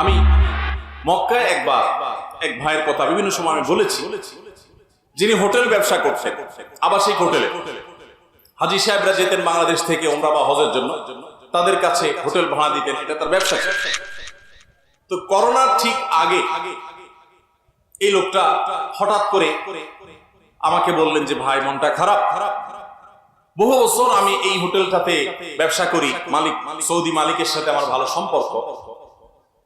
আমি মক্কায় একবার এক ভাইয়ের কথা বিভিন্ন সময় আমি বলেছি, যিনি হোটেল ব্যবসা করছেন, আবাসিক হোটেলে। হাজি সাহেবরা যেতেন বাংলাদেশ থেকে ওমরা বা হজের জন্য, তাদের কাছে হোটেল ভাড়া দিতেন, এটা তার ব্যবসা। তো করোনার ঠিক আগে, এই লোকটা হঠাৎ করে আমাকে বললেন যে, ভাই, মনটা খারাপ খারাপ। বহু বছর আমি এই হোটেলটাতে ব্যবসা করি, মালিক, সৌদি মালিকের সাথে আমার ভালো সম্পর্ক।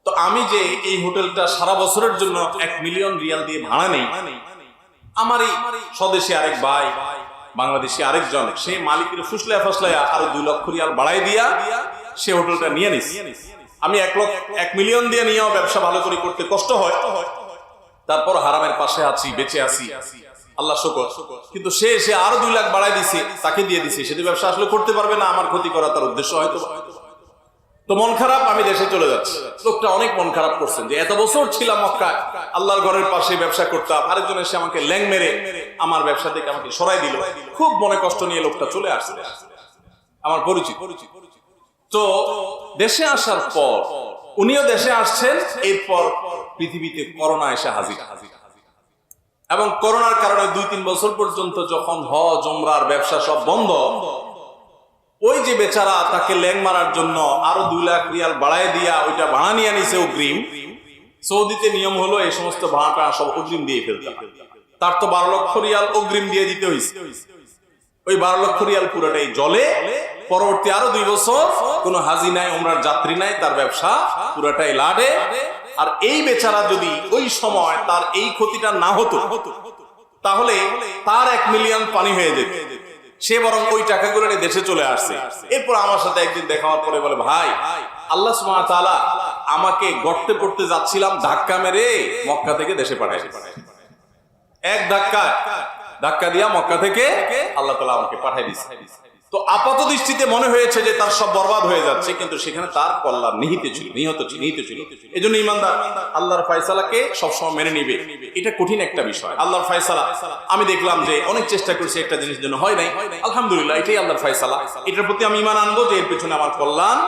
তো আমি যে এই হোটেলটা সারা বছরের জন্য এক মিলিয়ন রিয়াল দিয়ে ভাড়া নেই, আমার এই স্বদেশী আরেক ভাই, বাংলাদেশি আরেকজন, সে মালিকের ফুসলায় ফসলায় আরও দুই লক্ষ রিয়াল বাড়াই দিয়া সে হোটেলটা নিয়ে নিস আমি এক লক্ষ, এক মিলিয়ন দিয়ে নিয়েও ব্যবসা ভালো করে করতে কষ্ট হয়। তারপর হারামের পাশে আছি, বেঁচে আছি। আল্লাহ শুকর। কিন্তু সে সে আরও দুই লাখ বাড়াই দিছে, তাকে দিয়ে দিছে। সেটি ব্যবসা আসলে করতে পারবে না, আমার ক্ষতি করা তার উদ্দেশ্য হয়তো তো মন খারাপ, আমি দেশে চলে যাচ্ছি। লোকটা অনেক মন খারাপ করছেন যে এত বছর ছিলাম মক্কায়, আল্লাহর ঘরের পাশে ব্যবসা করতাম, আরেকজন এসে আমাকে ল্যাং মেরে আমার ব্যবসা থেকে আমাকে সরাই দিল। খুব মনে কষ্ট নিয়ে লোকটা চলে আসছে। আমার পরিচিত। তো দেশে আসার পর, উনিও দেশে আসছেন, এরপর পৃথিবীতে করোনা এসে হাজির। এবং করোনার কারণে দুই তিন বছর পর্যন্ত যখন হজ ওমরার ব্যবসা সব বন্ধ ওই যে বেচারা তাকে ল্যাং মারার জন্য আরও দুই লাখ রিয়াল বাড়ায় দিয়া ওইটা ভাড়া নিয়ে নিছে অগ্রিম। সৌদিতে নিয়ম হলো এই সমস্ত ভাড়াটা সব অগ্রিম দিয়ে ফেলতে তার তো বারো লক্ষ রিয়াল অগ্রিম দিয়ে দিতে হয়েছে ওই বারো লক্ষ রিয়াল পুরোটাই জলে। পরবর্তী আরও দুই বছর কোনো হাজি নাই ওমরার যাত্রী নাই, তার ব্যবসা পুরোটাই লাডে আর এই বেচারা যদি ওই সময় তার এই ক্ষতিটা না হতো, তাহলে তার এক মিলিয়ন পানি হয়ে যেত। সে বরং ওই টাকাগুলো নিয়ে দেশে চলে আসছে। এরপর আমার সাথে একদিন দেখা হওয়ার পরে বলে, ভাই, আল্লাহ সুমাতালা আমাকে গর্তে পড়তে যাচ্ছিলাম ধাক্কা মেরে মক্কা থেকে দেশে পাঠাইছে। এক ধাক্কা ধাক্কা দিয়া মক্কা থেকে আল্লাহ তালা আমাকে পাঠাই দিচ্ছে তো আপাত দৃষ্টিতে মনে হয়েছে যে তার সব বরবাদ হয়ে যাচ্ছে, কিন্তু সেখানে তার কল্যাণ নিহিত ছিল, নিহত ছিল, নিহিত ছিল। এই জন্য ইমানদার, আল্লাহর ফয়সালাকে সবসময় মেনে নিবে। এটা কঠিন একটা বিষয়। আল্লাহর ফয়সালা, আমি দেখলাম যে অনেক চেষ্টা করছি একটা জিনিস জন্য, হয় নাই? আলহামদুলিল্লাহ, এটাই আল্লাহর ফয়সালা। এটার প্রতি আমি ইমান আনব যে এর পেছনে আমার কল্যাণ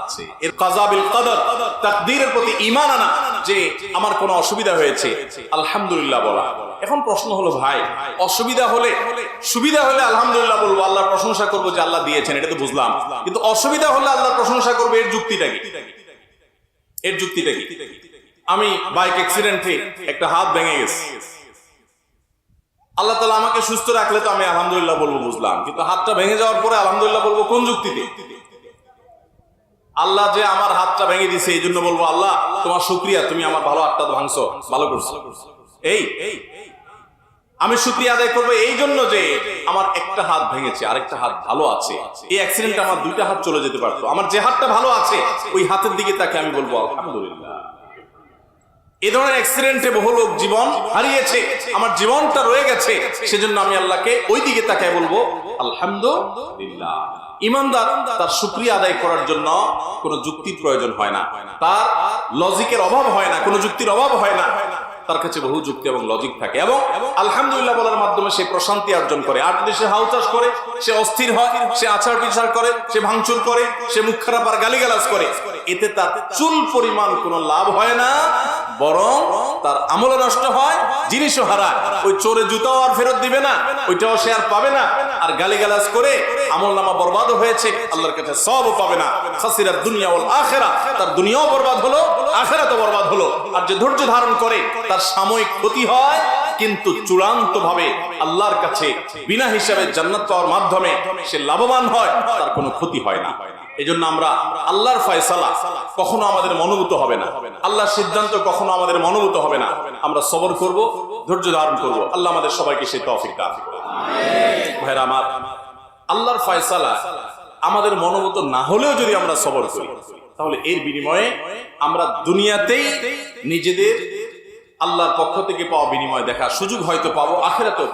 আছে। এর কাজাবিল কদর, তাকদীরের প্রতি ইমান আনা যে আমার কোনো অসুবিধা হয়েছে। আলহামদুলিল্লাহ বলা। এখন প্রশ্ন হলো, ভাই, অসুবিধা হলে, সুবিধা হলে আলহামদুলিল্লাহ বলব, আল্লাহর প্রশংসা করব যে আল্লাহ দিয়েছেন, এটা তো বুঝলাম। কিন্তু অসুবিধা হলে আল্লাহর প্রশংসা করব, এর যুক্তিটা কি? এর যুক্তিটা কি? আমি বাইক অ্যাক্সিডেন্টে একটা হাত ভেঙে গেছে। আল্লাহ তালা আমাকে সুস্থ রাখলে তো আমি আলহামদুলিল্লাহ বলব, বুঝলাম। কিন্তু হাতটা ভেঙে যাওয়ার পরে আলহামদুলিল্লাহ বলব, কোন যুক্তিতে? আল্লাহ যে আমার হাতটা ভেঙে দিছে এই জন্য বলব, আল্লাহ, তোমার শুক্রিয়া, তুমি আমার ভালো হাতটা ভাঙছো, ভালো করছ। এই আমি শুক্রিয়া আদায় করব এই জন্য যে আমার একটা হাত ভেঙেছে, আরেকটা হাত ভালো আছে। এই অ্যাক্সিডেন্ট আমার দুইটা হাত চলে যেতে পারতো। আমার যে হাতটা ভালো আছে, ওই হাতের দিকে তাকে আমি বলব, আলহামদুলিল্লাহ। এ ধরনের অ্যাক্সিডেন্টে বহু লোক জীবন হারিয়েছে, আমার জীবনটা রয়ে গেছে, সেজন্য আমি আল্লাহকে ওই দিকে তাকায় বলব, আলহামদুলিল্লাহ। ইমানদার তার শুক্রিয়া আদায় করার জন্য কোনো যুক্তির প্রয়োজন হয় না। তার লজিকের অভাব হয় না, কোনো যুক্তির অভাব হয় না। তার কাছে বহু যুক্তি এবং লজিক থাকে এবং আলহামদুলিল্লাহ বলার মাধ্যমে সে প্রশান্তি অর্জন করে। আর যদি সে হাউ চাষ করে, সে অস্থির হয়, সে আচার বিচার করে, সে ভাঙচুর করে, সে মুখ খারাপ আর গালিগালাজ করে, এতে তার চুল পরিমাণ কোনো লাভ হয় না, বরং তার আমল নষ্ট হয়, জিনিসও হারায়। ওই চোরে জুতাও আর ফেরত দিবে না, ওইটাও সে আর পাবে না। আর গালিগালাজ করে আমল নামা বরবাদ হয়েছে, আল্লাহর কাছে সবও পাবে না। খাসিরাত দুনিয়া ওয়াল আখিরা। তার দুনিয়াও বরবাদ হলো, আখিরাতও বরবাদ হলো। আর যে ধৈর্য ধারণ করে, তার সাময়িক ক্ষতি হয়, কিন্তু চূড়ান্ত ভাবে আল্লাহর কাছে বিনা হিসাবে জান্নাত পাওয়ার মাধ্যমে সে লাভবান হয়, তার কোনো ক্ষতি হয় না। এজন্য আমরা আল্লাহর ফয়সালা কখনো আমাদের মনোভূত হবে না। আল্লাহর সিদ্ধান্ত কখনো আমাদের মনোভূত হবে না। আমরা সবর করব, ধৈর্য ধারণ করব। আল্লাহ আমাদের সবাইকে সে তৌফিক ভাইরা আল্লাহর ফয়সালা আমাদের মনোভূত না হলেও যদি আমরা সবর করি, তাহলে এর বিনিময়ে আমরা দুনিয়াতেই নিজেদের আল্লাহর পক্ষ থেকে পাওয়া বিনিময় দেখা সুযোগ হয়তো পাবো, আখেরাতেও